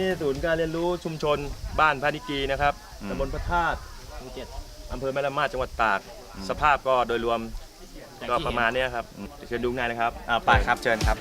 นี่ศูนย์การเรียนรู้ชุมชนบ้านพานิกีนะครับอืม ตำบลพระธาตุหมู่เจ็ดอำเภอแม่ละมาดจังหวัดตาก สภาพก็โดยรวมก็ประมาณเนี้ยครับเชิญดูงานนะครับ อ่าไปครับเชิญครับ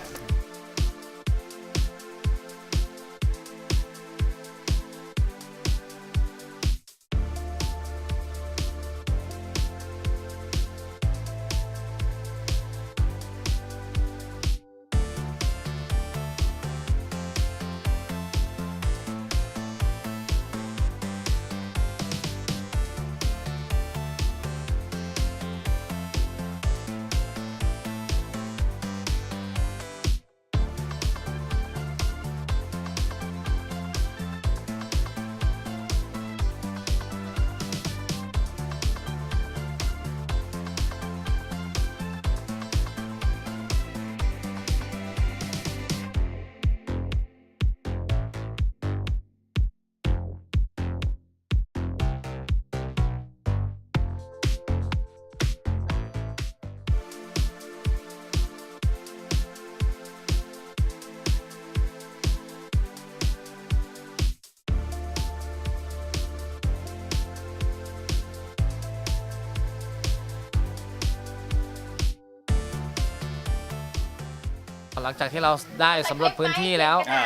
หลังจากที่เราได้สำรวจพื้นที่แล้ว อ่า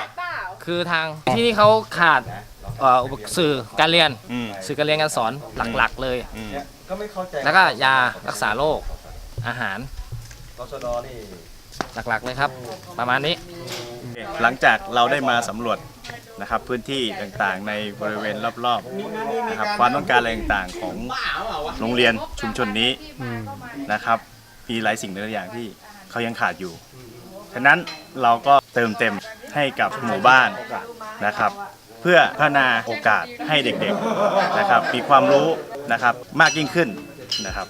คือทางที่นี่เขาขาดเอ่ออุปสื่อการเรียน อืม สื่อการเรียนการสอนหลักๆเลย อืมแล้วก็ยารักษาโรคอาหารตชดนี่หลักๆเลยครับ ประมาณนี้ หลังจากเราได้มาสำรวจนะครับพื้นที่ต่างๆ ในบริเวณรอบๆนะครับความต้องการอะไรต่างๆของโรงเรียนชุมชนนี้นะครับ มีหลายสิ่งหลายอย่างที่เขายังขาดอยู่ ฉะนั้นเราก็เติมเต็มให้กับหมู่บ้านนะครับ เพื่อพัฒนาโอกาสให้เด็กๆนะครับมีความรู้นะครับมากยิ่งขึ้นนะครับ